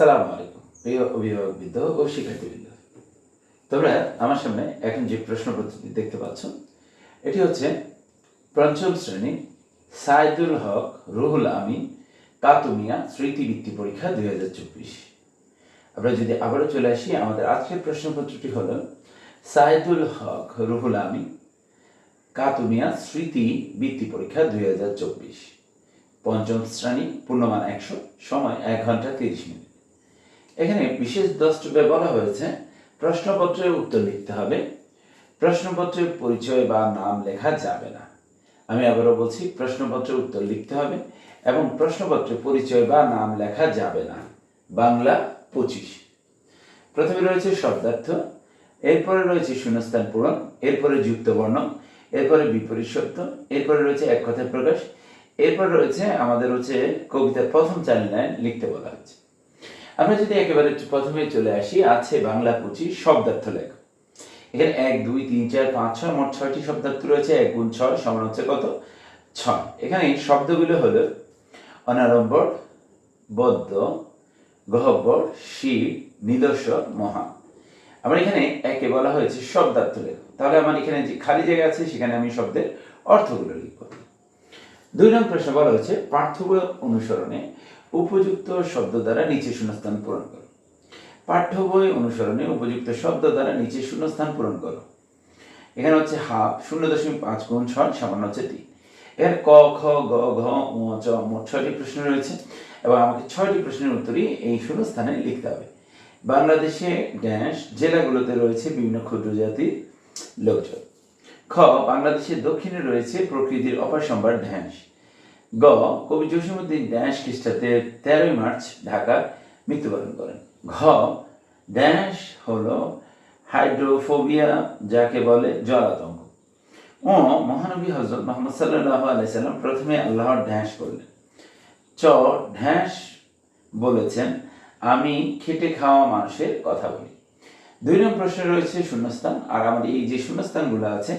আসসালামু আলাইকুম। প্রিয় অভিভাবকবৃন্দ ও শিক্ষার্থীবৃন্দ, তোমরা আমার সামনে এখন যে প্রশ্নপত্রটি দেখতে পাচ্ছ, এটি হচ্ছে পঞ্চম শ্রেণি সাইদুল হক রুহুল আমিন কাতুমিয়া স্মৃতিবৃত্তি পরীক্ষা দুই হাজার চব্বিশ। আমরা যদি আবারও চলে আসি, আমাদের আজকের প্রশ্নপত্রটি হলো, সাইদুল হক রুহুল আমি কাতুমিয়া স্মৃতি বৃত্তি পরীক্ষা দুই হাজার চব্বিশ। পঞ্চম শ্রেণি পূর্ণমান একশো, সময় এক ঘণ্টা তিরিশ মিনিট। এখানে বিশেষ দ্রষ্টব্যে বলা হয়েছে প্রশ্নপত্রের উত্তর লিখতে হবে। প্রশ্নপত্রের পরিচয় বা নাম লেখা যাবে না। আমি আবারও বলছি প্রশ্নপত্রের উত্তর লিখতে হবে এবং প্রশ্নপত্রে পরিচয় বা নাম লেখা যাবে না। বাংলা পঁচিশ। প্রথমে রয়েছে শব্দার্থ, এরপরে রয়েছে শূন্যস্থান পূরণ, এরপরে যুক্ত বর্ণ, এরপরে বিপরীত শব্দ এরপরে রয়েছে এক কথায় প্রকাশ, এরপর রয়েছে আমাদের হচ্ছে কবিতার প্রথম লাইন লিখতে বলা হচ্ছে আমরা যদি একেবারে প্রথমে চলে আসি, আছে বাংলা পঁচিশ শব্দার্থ লেখা। এখানে এক, দুই, তিন, চার, পাঁচ, ছয়, মোট ছয়টি শব্দার্থ রয়েছে। এক গুণ ছয় সমান হচ্ছে কত? ছয়। এখানে শব্দগুলো হলো অনারম্বর বদ্ধ, গহব্বর শিব নিদর্শন মহা আমার এখানে একে বলা হয়েছে শব্দার্থ লেখ। তাহলে আমার এখানে যে খালি জায়গা আছে, সেখানে আমি শব্দের অর্থগুলো লিখব। দুই নম্বর প্রশ্ন বলা হয়েছে পার্থক্য অনুসরণে উপযুক্ত শব্দ দ্বারা নিচে শূন্যস্থান পূরণ করো। পাঠ্য বই অনুসরণে উপযুক্ত শব্দ দ্বারা নিচে শূন্যস্থান পূরণ করো। এখানে হচ্ছে হাফ, শূন্য দশমিক পাঁচ গুণ ছয়, সামান্য হচ্ছে তিন। এখানে ক, খ, গ, ঘ উ চ, মোট ছয়টি প্রশ্ন রয়েছে। এবং আমাকে ছয়টি প্রশ্নের উত্তরই এই শূন্যস্থানে লিখতে হবে। বাংলাদেশে ড্যাশ জেলাগুলোতে রয়েছে বিভিন্ন ক্ষুদ্র জাতির লোকজন। খ, বাংলাদেশের দক্ষিণে রয়েছে প্রকৃতির অপার সম্ভার ড্যাশ গ, কবি জসীমুদ্দিন ড্যাশ খ্রিস্টাব্দে তেরোই মার্চ ঢাকা মৃত্যুবরণ করেন। ঘ, ড্যাশ হলো হাইড্রোফোবিয়া যাকে বলে জলাতঙ্ক। ও, মহানবী হজরত মোহাম্মদ সাল্লাহ আলাইসাল্লাম প্রথমে আল্লাহর ড্যাশ করলেন চ ঢ্যাস বলেছেন, আমি খেটে খাওয়া মানুষের কথা বলি। দুই নম্বর প্রশ্নে রয়েছে শূন্যস্থান। আর আমার এই যে শূন্যস্থানগুলো আছে,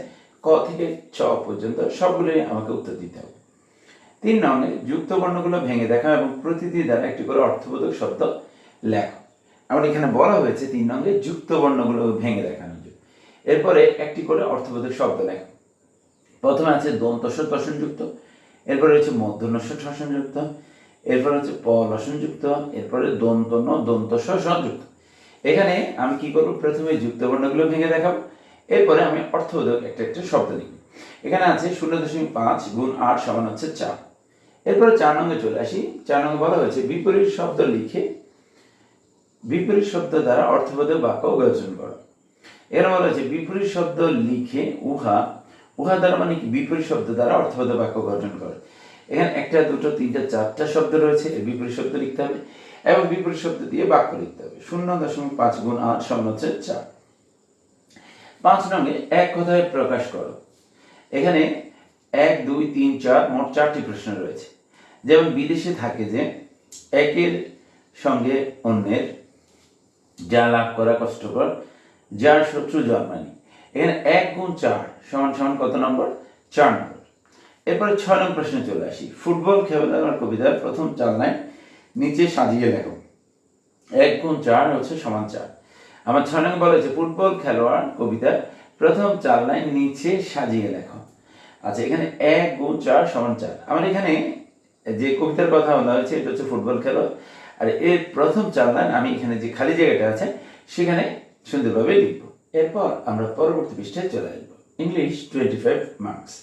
ক থেকে চ পর্যন্ত সবগুলোই আমাকে উত্তর দিতে হবে। তিন নম্বরে যুক্ত বর্ণগুলো ভেঙে দেখা এবং প্রতিটি দ্বারা একটি করে অর্থবোধক শব্দ লেখো। আমার এখানে বলা হয়েছে তিন নম্বরে যুক্ত বর্ণগুলো ভেঙে দেখানোর জন্য। এরপরে একটি করে অর্থবোধক শব্দ লেখো। প্রথমে আছে দন্তস্ব দর্শনযুক্ত এরপরে হচ্ছে মধ্যনস্ব শ্বসনযুক্ত এরপরে হচ্ছে প লসনযুক্ত এরপরে দন্ত ন দন্ত সংযুক্ত এখানে আমি কি করব? প্রথমে যুক্ত বর্ণগুলো ভেঙে দেখাবো, এরপরে আমি অর্থবোধক একটা একটা শব্দ লিখব। এখানে আছে শূন্য দশমিক পাঁচ গুণ আট সমান হচ্ছে চার। এরপরে চার নঙ্গে চলে আসি। চার নঙ্গে বলা হয়েছে, বিপরীত শব্দ লিখে বিপরীত শব্দ দ্বারা অর্থবোধক বাক্য গঠন করো। এর বলা হয়েছে, বিপরীত শব্দ লিখে উহা উহা দ্বারা মানে কি? বিপরীত শব্দ দ্বারা অর্থবোধক বাক্য গঠন করে। এখানে একটা, দুটো, তিনটা, চারটা শব্দ রয়েছে বিপরীত শব্দ লিখতে হবে এবং বিপরীত শব্দ দিয়ে বাক্য লিখতে হবে। শূন্য দশমিক পাঁচ গুণ আট সমান হচ্ছে চার। পাঁচ নঙ্গে এক কথায় প্রকাশ করো। এখানে এক, দুই, তিন, চার, মোট চারটি প্রশ্ন রয়েছে। যেমন বিদেশে থাকে যে, একের সঙ্গে অন্যের যা লাভ করা কষ্টকর, যার শত্রু জার্মানি। এখানে এক গুণ চার সমান সমান কত নম্বর? চার নম্বর। এরপরে ছয় নম্বর প্রশ্নে চলে আসি। ফুটবল খেলার কবিতার প্রথম লাইন নিচে সাজিয়ে লেখো এক গুণ চার হচ্ছে সমান চার। আমার ছয় নম্বর বলেছে ফুটবল খেলোয়াড় কবিতার প্রথম লাইন নিচে সাজিয়ে লেখো আচ্ছা এখানে এক গুণ চার সমান চার। আমার এখানে যে কবিতার কথা বলা হয়েছে, এটা হচ্ছে ফুটবল খেলো আর এর প্রথম চার লাইন আমি এখানে যে খালি জায়গাটা আছে, সেখানে সুন্দরভাবে লিখব। এরপর আমরা পরবর্তী পৃষ্ঠায় চলে আসব। English twenty five marks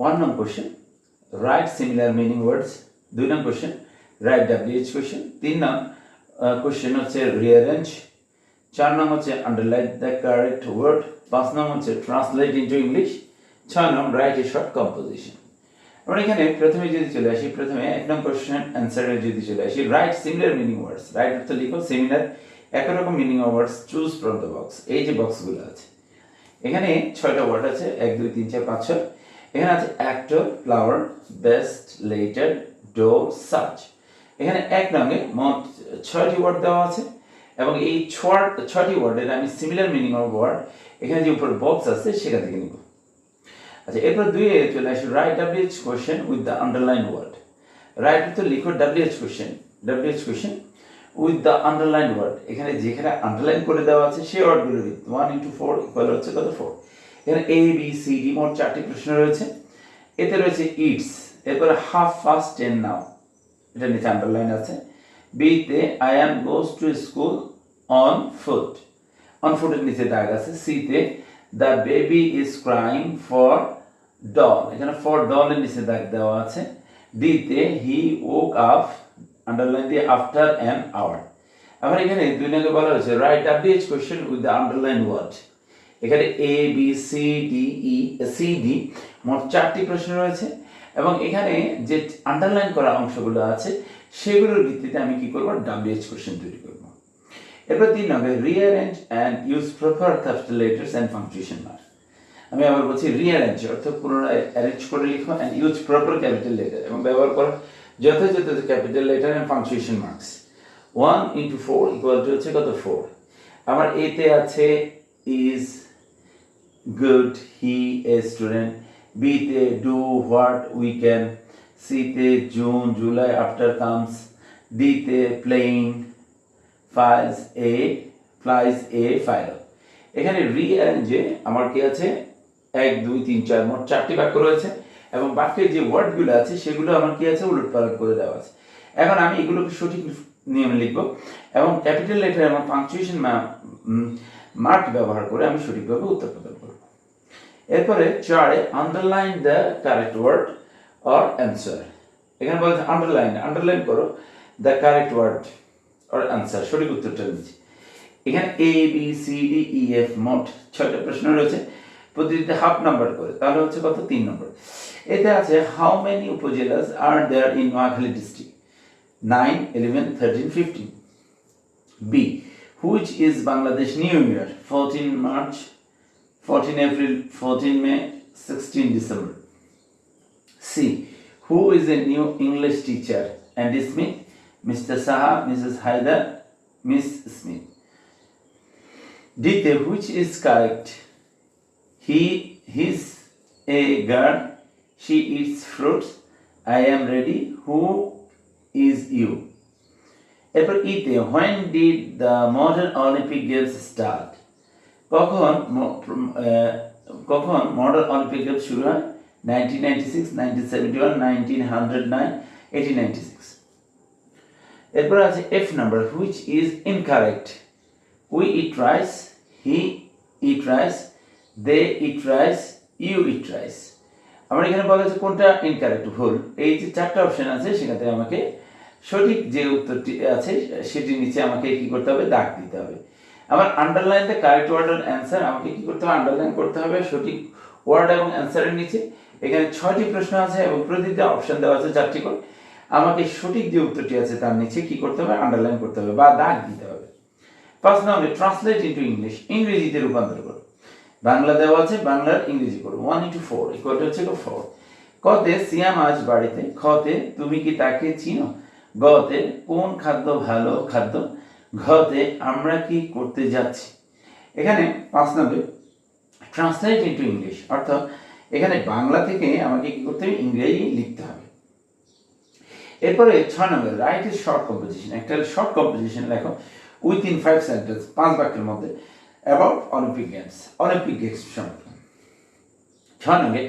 one নং question right similar meaning words দুই নং কোশ্চেন রাইট ডাব্লিউএইচ কোশ্চেন তিন নং কোশ্চেন হচ্ছে রিয়ারেঞ্জ চার নং হচ্ছে আন্ডারলাইন দ্য কারেক্ট ওয়ার্ড পাঁচ নং হচ্ছে ট্রান্সলেট ইন্টু ইংলিশ ছয় নং রাইট শর্ট কম্পোজিশন আমরা এখানে প্রথমে যদি চলে আসি, প্রথমে এক কোশ্চেন অ্যান্সারে যদি চলে আসি right similar meaning words right অর্থ লিখো সিমিলার একই রকম meaning words choose from the box এই যে বক্সগুলো আছে। এখানে ছয়টা ওয়ার্ড আছে, এক, দুই, তিন, চার, পাঁচ, ছয়। এখানে আছে actor flower best letter dough such এখানে এক রঙে মোট ছয়টি ওয়ার্ড দেওয়া আছে এবং এই ছয়, ছয়টি ওয়ার্ডের আমি সিমিলার মিনিং অফ ওয়ার্ড এখানে যে উপর বক্স আছে, সেখান থেকে নিব। আচ্ছা এরপর দুইয়ে চলে আসি right WH question with the underline word right তো লিখো WH question WH question with the underline word এখানে যেখানে আন্ডারলাইন করে দেওয়া আছে, সেই ওয়ার্ডগুলো ওয়ান ইন্টু ফোর ইকুয়াল হচ্ছে কত? ফোর এখানে এ বি সি ডি মোট চারটি প্রশ্ন রয়েছে। এতে রয়েছে ইটস এরপরে হাফ ফাস্ট টেন নাও এটা নিচে আন্ডারলাইন আছে। বিতে I am goes to school on foot on ফুটের নিচে দাগ আছে। সিতে the baby is crying for doll এখানে ফর ডলের নিচে দাগ দেওয়া আছে। ডিতে হি ওক আপ আন্ডারলাইন দিয়ে আফটার অ্যান আওয়ার আবার এখানে দুই নম্বরে বলা হয়েছে right WH question with the underline word এখানে A B C D E C D মোট চারটি প্রশ্ন রয়েছে। এবং এখানে যে আন্ডারলাইন করা অংশগুলো আছে, সেগুলোর ভিত্তিতে আমি কি করব? ডাব্লিউএইচ কোয়েশ্চেন তৈরি করব। এরপর তিন নম্বরে rearrange and use proper capital letters and punctuation mark আমি আবার বলছি রিঅ্যারেঞ্জ অর্থাৎ পুনরায় অ্যারেঞ্জ করে লিখো and use proper capital letter এবং ব্যবহার করো। যথাযথ capital letter and punctuation marks one into four equal to হচ্ছে কত? ফোর আমার এতে আছে is good he a student বিতে ডু হোয়াট উই ক্যান সিতে জুন জুলাই আফটার কামস ডিতে playing files a flies a file এখানে রিঅ্যারেঞ্জে আমার কি আছে? এক, দুই, তিন, চার, মোট চারটি বাক্য রয়েছে এবং বাক্যের যে ওয়ার্ডগুলো আছে সেগুলো আমার কি আছে? উলট পালট করে দেওয়া আছে। এখন আমি এগুলোকে সঠিক নিয়মে লিখব এবং ক্যাপিটাল লেটার এবং পাংচুয়েশন মার্ক ব্যবহার করে আমি সঠিকভাবে উত্তর প্রদান করব। এরপরে চারে underline the correct word or answer এখানে বলছে আন্ডারলাইন আন্ডারলাইন করো the correct word or answer সঠিক উত্তরটা নিচ্ছি এখানে A B C D E F মোট ছয়টা প্রশ্ন রয়েছে। প্রতিটিতে হাফ নাম্বার করে, তাহলে হচ্ছে কত? তিন নম্বর এতে আছে how many upazilas are there in Noakhali district nine eleven thirteen fifteen B which is Bangladesh new year fourteen March fourteen April fourteen May sixteen December C who is a new English teacher and Smith Mr Saha Mrs Haidar Miss Smith ডিতে which is correct he his a guard she its fruits I am ready who is you এরপর ইতে when did the modern Olympic games start কখন কখন modern Olympic games শুরু হয়? Nineteen ninety six nineteen seventy one nineteen hundred nine eighteen ninety six এরপর আছে F number which is incorrect we eat rice he eat rice they eat rice you eat rice আমার এখানে বলা আছে কোনটা? Incorrect ভুল। এই যে চারটা অপশন আছে, সেখানে আমাকে সঠিক যে উত্তরটি আছে, সেটির নিচে আমাকে কি করতে হবে? দাগ দিতে হবে। আমার underline the correct word and answer আমাকে কি করতে হবে? আন্ডারলাইন করতে হবে সঠিক ওয়ার্ড এবং অ্যান্সারের নিচে। এখানে ছয়টি প্রশ্ন আছে এবং প্রতিটা অপশন দেওয়া আছে চারটি করে। আমাকে সঠিক যে উত্তরটি আছে তার নিচে কি করতে হবে? আন্ডারলাইন করতে হবে বা দাগ দিতে হবে। First number translate into English ইংরেজিতে রূপান্তর করো বাংলা দেওয়া আছে, বাংলার ইংরেজি করো ওয়ান ইন্টু ফোর ইকুয়াল হচ্ছে ফোর কতে সিয়াম আজ বাড়িতে, খতে তুমি কি তাকে চিনো? গতে কোন খাদ্য ভালো খাদ্য? ঘতে আমরা কি করতে যাচ্ছি? এখানে পাঁচ নম্বর ট্রান্সলেট ইন্টু ইংলিশ অর্থাৎ এখানে বাংলা থেকে আমাকে কি করতে হবে? ইংরেজি লিখতে হবে। এরপরে ছয় নম্বর রাইট ইজ শর্ট কম্পোজিশন একটা শর্ট কম্পোজিশন লেখো উইথ ইন ফাইভ সেন্টেন্স পাঁচ বাক্যের মধ্যে। About Olympic games Olympic games সম্পর্কে। ছয় নম্বরে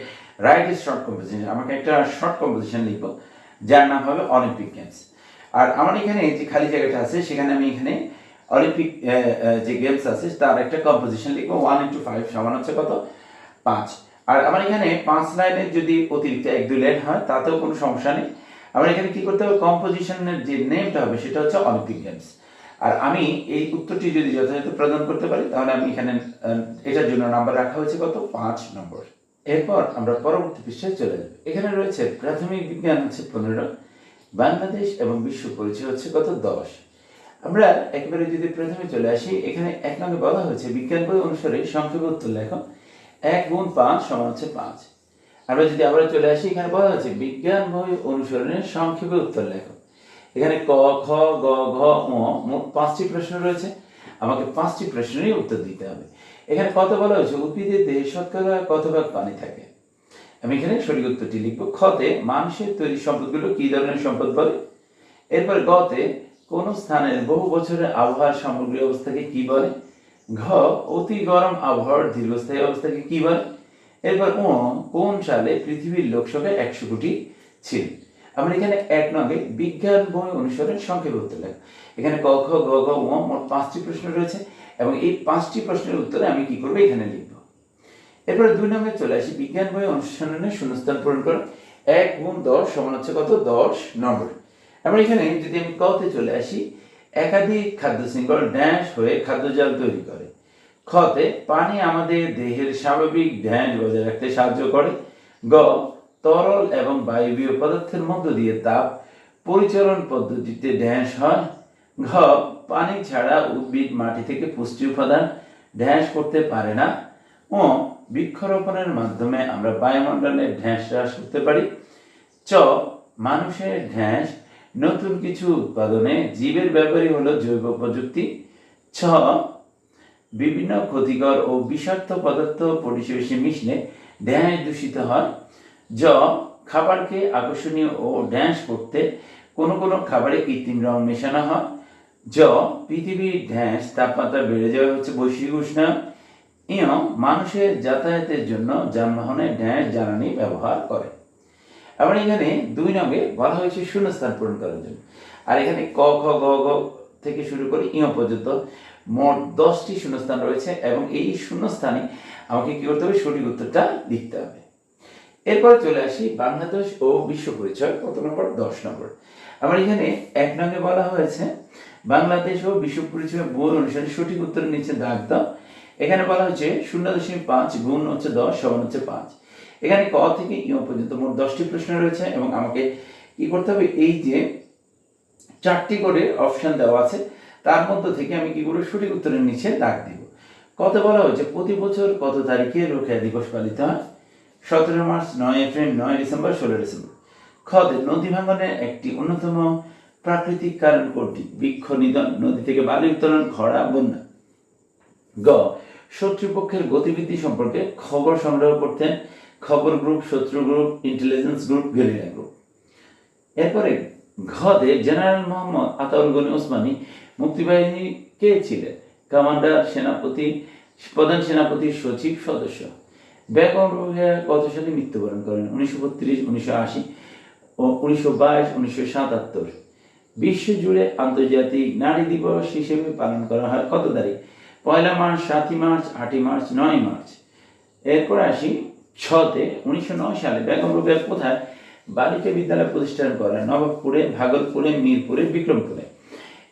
রাইট শর্ট কম্পোজিশন আমাকে একটা শর্ট কম্পোজিশন লিখব যার নাম হবে অলিম্পিক গেমস আর আমার এখানে যে খালি জায়গাটা আছে, সেখানে আমি এখানে অলিম্পিক যে গেমস আছে, তার একটা কম্পোজিশন লিখব ওয়ান ইন্টু ফাইভ সমান হচ্ছে কত? পাঁচ। আর আমার এখানে পাঁচ লাইনের যদি অতিরিক্ত এক, দুই লাইন হয়, তাতেও কোনো সমস্যা নেই। আমার এখানে কি করতে হবে? কম্পোজিশনের যে নেমটা হবে, সেটা হচ্ছে অলিম্পিক গেমস আর আমি এই উত্তরটি যদি যথাযথ প্রদান করতে পারি, তাহলে আমি এখানে এটার জন্য নাম্বার রাখা হয়েছে কত? পাঁচ নম্বর এরপর আমরা পরবর্তী পৃষ্ঠায় চলে যাব। এখানে রয়েছে প্রাথমিক বিজ্ঞান হচ্ছে পনেরো, বাংলাদেশ এবং বিশ্ব পরিচয় হচ্ছে কত? দশ। আমরা একেবারে যদি প্রথমে চলে আসি, এখানে এক নম্বরে বলা হয়েছে, বিজ্ঞান বই অনুসারে সংক্ষেপে উত্তর লেখো। এক গুণ পাঁচ সমান হচ্ছে পাঁচ। আমরা যদি আবার চলে আসি, এখানে বলা হয়েছে, বিজ্ঞান বই অনুসরণের সংক্ষেপে উত্তর লেখো। এখানে ক, খ, গ, ঘ, ম মোট পাঁচটি প্রশ্ন রয়েছে। আমাকে পাঁচটি প্রশ্নেরই উত্তর দিতে হবে। এখানে কত বলা হয়েছে? উদ্ভিদের দেহে শতকরা কত ভাগ পানি থাকে? আমি এখানে সঠিক উত্তরটি লিখব। খতে মানুষের তৈরি সম্পদগুলো কি ধরনের সম্পদ বলে? এরপর গতে কোন স্থানের বহু বছরের আবহাওয়ার সামগ্রী অবস্থাকে কি বলে? ঘ, অতি গরম আবহাওয়ার দীর্ঘস্থায়ী অবস্থাকে কি বলে? এরপর ও কোন সালে পৃথিবীর লোকসংখ্যা একশো কোটি ছিল? আমরা এখানে এক নগে বিজ্ঞান বই অনুসারে সংক্ষেপে উত্তর লেখ এখানে ক খ গ ঘ মোট পাঁচটি প্রশ্ন রয়েছে এবং এই পাঁচটি প্রশ্নের উত্তরে আমি কি করব এখানে লিখব। এরপরে দুই নম্বরে চলে আসি, বিজ্ঞান বই অনুসন্ধানে শূন্যস্থান পূরণ করো। এক গুণ দশ সমান হচ্ছে কত? দশ নম্বর। আমরা এখানে যদি আমি কতে চলে আসি, একাধিক খাদ্য শৃঙ্খল ড্যাশ হয়ে খাদ্য খাদ্যজাল তৈরি করে। খতে পানি আমাদের দেহের স্বাভাবিক ড্যাশ বজায় রাখতে সাহায্য করে। গ তরল এবং বায়বীয় পদার্থের মধ্য দিয়ে তাপ পরিচালন পদ্ধতিতে ড্যাশ হয়। ঘ পানি ছাড়া উদ্ভিদ মাটি থেকে পুষ্টি উপাদান ড্যাশ করতে পারে না। ও, বৃক্ষরোপণের মাধ্যমে আমরা বায়ুমণ্ডলে ঢ্যাঁস হ্রাস করতে পারি। চ, মানুষের ঢ্যাঁস নতুন কিছু উৎপাদনে জীবের ব্যাপারই হলো জৈব প্রযুক্তি। ছ, বিভিন্ন ক্ষতিকর ও বিষাক্ত পদার্থ পরিবেশে মিশলে ড্যাঁস দূষিত হয়। জ, খাবারকে আকর্ষণীয় ও ড্যান্স করতে কোনো কোনো খাবারে কৃত্রিম রং মেশানো হয়। জ, পৃথিবীর ড্যান্স তাপমাত্রা বেড়ে যাওয়া হচ্ছে বৈশ্বিক উষ্ণায়ন। ইয়, মানুষের যাতায়াতের জন্য যানবাহনে ড্যান্স জ্বালানি ব্যবহার করে। আবার এখানে দুই নঙ্গে বলা হয়েছে শূন্যস্থান পূরণ করার জন্য। আর এখানে ক খ গ গ থেকে শুরু করে ইয় পর্যন্ত মোট দশটি শূন্যস্থান রয়েছে এবং এই শূন্যস্থানে আমাকে কি করতে হবে? সঠিক উত্তরটা লিখতে হবে। এরপর চলে আসি বাংলাদেশ ও বিশ্ব পরিচয়, কত নম্বর? দশ নম্বর। আমার এখানে এক নঙ্গে বলা হয়েছে, বাংলাদেশ ও বিশ্ব পরিচয় বোর্ড অনুসারে সঠিক উত্তরের নিচে দাগ দাও এখানে বলা হচ্ছে শূন্য দশমিক পাঁচ গুণ হচ্ছে দশ, সমান হচ্ছে পাঁচ। এখানে ক থেকে ইয় পর্যন্ত মোট দশটি প্রশ্ন রয়েছে এবং আমাকে কি করতে হবে? এই যে চারটি করে অপশন দেওয়া আছে, তার মধ্যে থেকে আমি কি করব? সঠিক উত্তরের নিচে দাগ দিব। কত বলা হয়েছে? প্রতি বছর কত তারিখে রোকেয়া দিবস পালিত হয়? সতেরো মার্চ, নয় এপ্রিল, নয় ডিসেম্বর, ষোলো ডিসেম্বর। খদে, নদী ভাঙনের একটি অন্যতম প্রাকৃতিক কারণ কোনটি? বৃক্ষ, নিধন, নদী থেকে বালি উত্তোলন, খরা, বন্যা। গ, শত্রুপক্ষের গতিবিধি সম্পর্কে খবর সংগ্রহ করতেন খবর গ্রুপ, শত্রু group intelligence group guerrilla group এরপরে, ঘদে জেনারেল মোহাম্মদ আতাউল গনি ওসমানী মুক্তিবাহিনী কে ছিলেন? কমান্ডার, সেনাপতি, প্রধান সেনাপতির সচিব, সদস্য। রোহেয়া কত সালে মৃত্যুবরণ করেন উনিশশো বত্রিশ, উনিশশো আশি উনিশশো বাইশ, উনিশশো সাতাত্তর। বিশ্বজুড়ে আন্তর্জাতিক নারী দিবস হিসেবে পালন করা হয় কত তারিখ? পয়লা মার্চ, সাতই মার্চ, আটই মার্চ নয় মার্চ। এরপর আসি ছতে, উনিশশো নয় সালে বেগম রোকেয়া কোথায়? বালিকা বিদ্যালয় প্রতিষ্ঠান করেন নবাবপুরে, ভাগলপুরে, মিরপুরে, বিক্রমপুরে।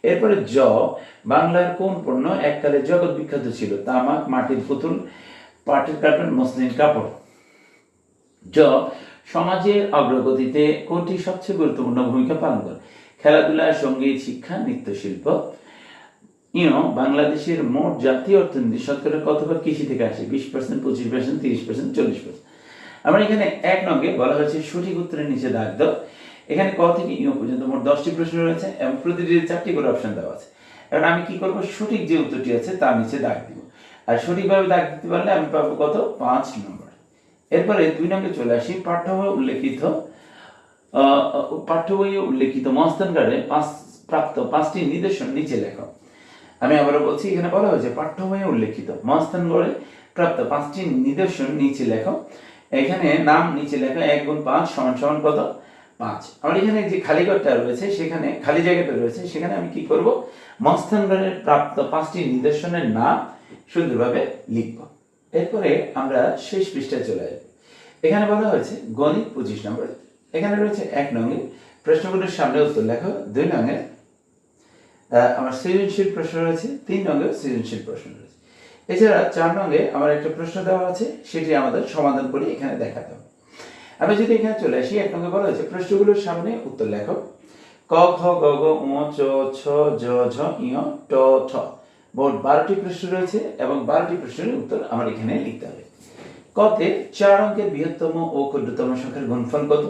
এরপরে জ, বাংলার কোন পণ্য এককালে জগৎ বিখ্যাত ছিল? তামাক, মাটির পুতুল পাটের কার্টন মসলিন কাপড়। জ সমাজের অগ্রগতিতে কোনটি সবচেয়ে গুরুত্বপূর্ণ ভূমিকা পালন করে? খেলাধুলা, সংগীত, শিক্ষা, নৃত্যশিল্প। ইয় বাংলাদেশের মোট জাতীয় অর্থনীতি শতকরা কত ভাগ কৃষি থেকে আসে? বিশ পার্সেন্ট পঁচিশ পার্সেন্ট তিরিশ পার্সেন্ট চল্লিশ পার্সেন্ট আমরা এখানে এক নঙ্গে বলা হয়েছে সঠিক উত্তরের নিচে দাগ দাও। এখানে ক থেকে ইয় পর্যন্ত মোট দশটি প্রশ্ন রয়েছে এবং প্রতিটি চারটি করে অপশন দেওয়া আছে। এখন আমি কি করব? সঠিক যে উত্তরটি আছে তার নিচে দাগ দিব। আর সঠিকভাবে দাগ দিতে পারলে আমি পাবো কত? পাঁচ নম্বর। এরপরে দুই নম্বরে চলে আসি, পাঠ্য বই উল্লেখিত পাঠ্য বইয়ে উল্লেখিত মস্তান কার্ডে পাঁচ প্রাপ্ত পাঁচটি নির্দেশন নিচে লেখো। আমি আবারও বলছি, এখানে বলা হয়েছে পাঠ্য বইয়ে উল্লেখিত মহাস্থানগড়ে প্রাপ্ত পাঁচটি নিদর্শন নিচে লেখো। এখানে নাম নিচে লেখো, এক গুণ পাঁচ সমান সমান কত? পাঁচ। আমার এখানে যে খালি ঘরটা রয়েছে, সেখানে, খালি জায়গাটা রয়েছে, সেখানে আমি কি করব? মস্তানগড়ের প্রাপ্ত পাঁচটি নিদর্শনের নাম সুন্দরভাবে লিখব। এরপরে আমরা শেষ পৃষ্ঠায় চলে আসব। এখানে বলা হয়েছে গণিত পঁচিশ নম্বর এখানে রয়েছে এক নঙ্গে প্রশ্নগুলোর সামনে উত্তর লেখো। দুই নঙ্গে আমার সৃজনশীল প্রশ্ন রয়েছে। তিন নঙ্গে সৃজনশীল প্রশ্ন রয়েছে। এছাড়া চার নঙ্গে আমার একটা প্রশ্ন দেওয়া আছে, সেটি আমাদের সমাধান করে এখানে দেখাতে হবে। আমি যদি এখানে চলে আসি, এক নঙ্গে বলা হয়েছে প্রশ্নগুলোর সামনে উত্তর লেখো। ক, খ, গ গ উ চ, ছ জ ঝ ইয় ট ঠ। মোট বারোটি প্রশ্ন রয়েছে এবং বারোটি প্রশ্নের উত্তর আমার এখানে লিখতে হবে। কতে চার অঙ্কের বৃহত্তম ও ক্ষুদ্রতম সংখ্যার গুণফল কত?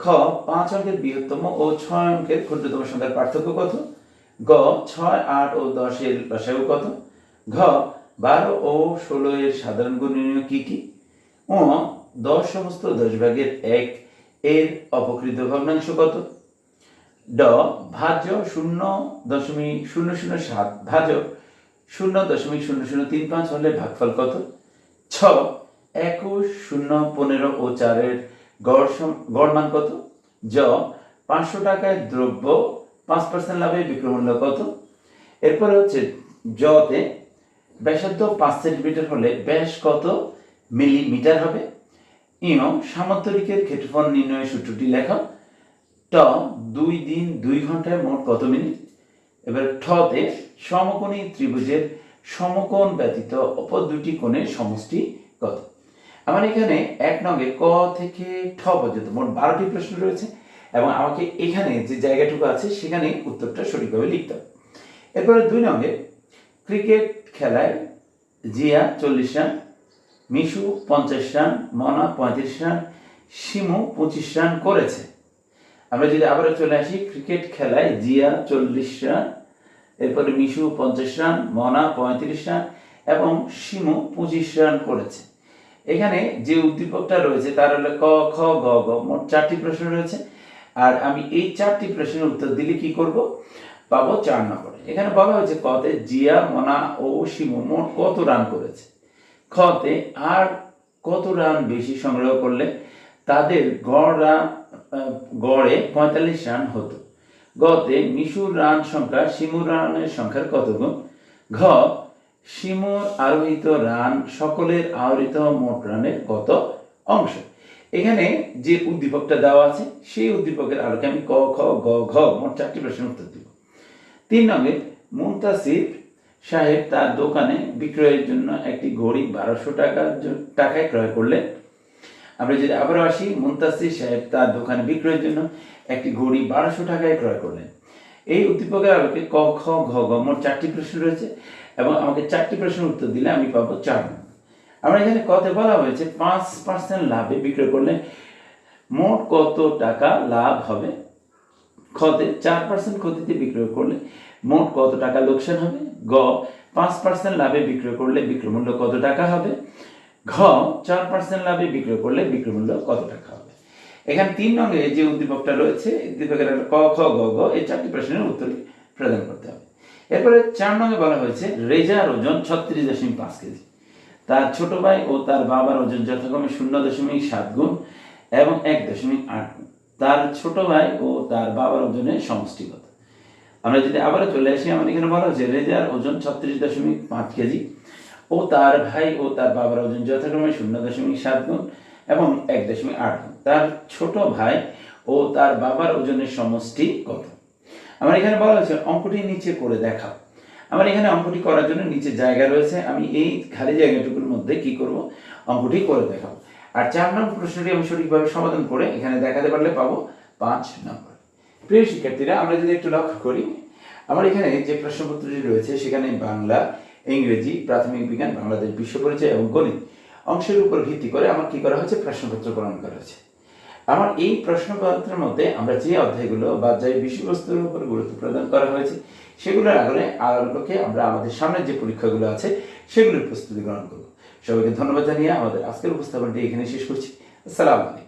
খ, পাঁচ অঙ্কের বৃহত্তম ও ছয় অঙ্কের ক্ষুদ্রতম সংখ্যার পার্থক্য কত? গ, ছয়, আট ও দশের লসাগু কত? ঘ, বারো ও ষোলো এর সাধারণ গুণনীয় কি কি? ও দশ সমস্ত দশ ভাগের এক এর অপকৃত ভগ্নাংশ কত? ড ভাজ্য শূন্য দশমিক শূন্য শূন্য সাত, ভাজ্য শূন্য দশমিক শূন্য শূন্য তিন পাঁচ হলে ভাগফল কত? ছ, একুশ শূন্য পনেরো ও চারের গড় গড় মান কত? জ, পাঁচশো টাকায় দ্রব্য পাঁচ পার্সেন্ট লাভে বিক্রমূল্য কত? এরপরে হচ্ছে জতে ব্যাসার্ধ পাঁচ সেন্টিমিটার হলে ব্যাস কত মিলিমিটার হবে? ইয় সামান্তরিকের ক্ষেত্রফল নির্ণয়ের সূত্রটি লেখা। ট দুই দিন, দুই ঘন্টায় মোট কত মিনিট? এবার ঠতে সমকোণী ত্রিভুজের সমকোণ ব্যতীত অপর দুটি কোণের সমষ্টি কত? আমার এখানে এক নঙ্গে ক থেকে ঠ পর্যন্ত মোট বারোটি প্রশ্ন রয়েছে এবং আমাকে এখানে যে জায়গাটুকু আছে সেখানে উত্তরটা সঠিকভাবে লিখতে হবে। এরপরে দুই নঙ্গে ক্রিকেট খেলায় জিয়া চল্লিশ রান, মিশু পঞ্চাশ রান, মনা পঁয়ত্রিশ রান, শিমু পঁচিশ রান করেছে। আমরা যদি আবারও চলে আসি ক্রিকেট খেলায় জিয়া চল্লিশ রান, এরপরে মিশু পঞ্চাশ রান, মনা পঁয়ত্রিশ রান এবং শিমু পঁচিশ রান করেছে। এখানে যে উদ্দীপকটা রয়েছে, তার হলো ক, খ, গ গ, মোট চারটি প্রশ্ন রয়েছে। আর আমি এই চারটি প্রশ্নের উত্তর দিলে কি করব? পাবো চার নম্বরে। এখানে বলা হয়েছে, কতে জিয়া, মনা ও শিমু মোট কত রান করেছে? খতে আর কত রান বেশি সংগ্রহ করলে তাদের গড় রান গড়ে পঁয়তাল্লিশ রান হতো। গতে মিশুর রান সংখ্যা, শিমুর রানের সংখ্যার কত গুণ ঘ, শিমুর আরোহিত রান সকলের আহরিত মোট রানের কত অংশ? এখানে যে উদ্দীপকটা দেওয়া আছে, সেই উদ্দীপকের আলোকে আমি ক, খ, গ, ঘ মোট চারটি প্রশ্নের উত্তর দিব। তিন নম্বরে মুমতাসির সাহেব তার দোকানে বিক্রয়ের জন্য একটি ঘড়ি বারোশো টাকার টাকায় ক্রয় করলেন। আমরা যদি আবারও আসি মুমতাসির সাহেব তার দোকানে বিক্রয়ের জন্য একটি ঘড়ি বারোশো টাকায় ক্রয় করলেন। এই উদ্দীপকের আলোকে ক, খ, ঘ ঘ মোট চারটি প্রশ্ন রয়েছে এবং আমাকে চারটি প্রশ্নের উত্তর দিলে আমি পাবো চার আমরা এখানে কতে বলা হয়েছে, পাঁচ পার্সেন্ট লাভে বিক্রয় করলে মোট কত টাকা লাভ হবে? খতে চার পার্সেন্ট ক্ষতিতে বিক্রয় করলে মোট কত টাকা লোকসান হবে? গ, পাঁচ পার্সেন্ট লাভে বিক্রয় করলে বিক্রয়মূল্য কত টাকা হবে? ঘ, চার পার্সেন্ট লাভে বিক্রয় করলে বিক্রয়মূল্য কত টাকা হবে? এখানে তিন রঙে যে উদ্দীপকটা রয়েছে, উদ্দীপকের ক, খ, গ ঘ এই চারটি প্রশ্নের উত্তর প্রদান করতে হবে। এরপরে চার নঙে বলা হয়েছে, রেজার ওজন ছত্রিশ দশমিক পাঁচ কেজি। তার ছোট ভাই ও তার বাবার ওজন যথাক্রমে শূন্য দশমিক সাত গুণ এবং এক দশমিক আট গুণ। তার ছোট ভাই ও তার বাবার ওজনের সমষ্টিগত। আমরা যদি আবারও চলে আসি আমার এখানে বলা হচ্ছে রেজার ওজন ছত্রিশ দশমিক পাঁচ কেজি। ও তার ভাই ও তার বাবার ওজন যথাক্রমে শূন্য দশমিক সাত গুণ এবং এক দশমিক আট গুণ। তার ছোট ভাই ও তার বাবার ওজনের সমষ্টি কত? আমার এখানে বলা হয়েছে, অঙ্কটি নিচে করে দেখাও। আমার এখানে অঙ্কটি করার জন্য নিচে জায়গা রয়েছে। আমি এই খালি জায়গাটুকুর মধ্যে কি করব? অঙ্কটি করে দেখাবো আর চার নম্বর প্রশ্নটি আমি সঠিকভাবে সমাধান করে এখানে দেখাতে পারলে পাবো পাঁচ নম্বর। প্রিয় শিক্ষার্থীরা, আমরা যদি একটু লক্ষ্য করি, আমার এখানে যে প্রশ্নপত্রটি রয়েছে, সেখানে বাংলা ইংরেজি, প্রাথমিক বিজ্ঞান, বাংলাদেশ বিশ্ব পরিচয় এবং গণিত অংশের উপর ভিত্তি করে আমার কি করা হয়েছে? প্রশ্নপত্র প্রণয়ন করা হয়েছে। আমার এই প্রশ্নপত্রের মধ্যে আমরা যে অধ্যায়গুলো বা যে বিষয়বস্তুর উপর গুরুত্ব প্রদান করা হয়েছে, সেগুলোর আলোকে আলোকে আমরা আমাদের সামনের যে পরীক্ষাগুলো আছে, সেগুলোর প্রস্তুতি গ্রহণ করব। সবাইকে ধন্যবাদ জানিয়ে আমাদের আজকের উপস্থাপনটি এখানে শেষ করছি। আসসালামু আলাইকুম।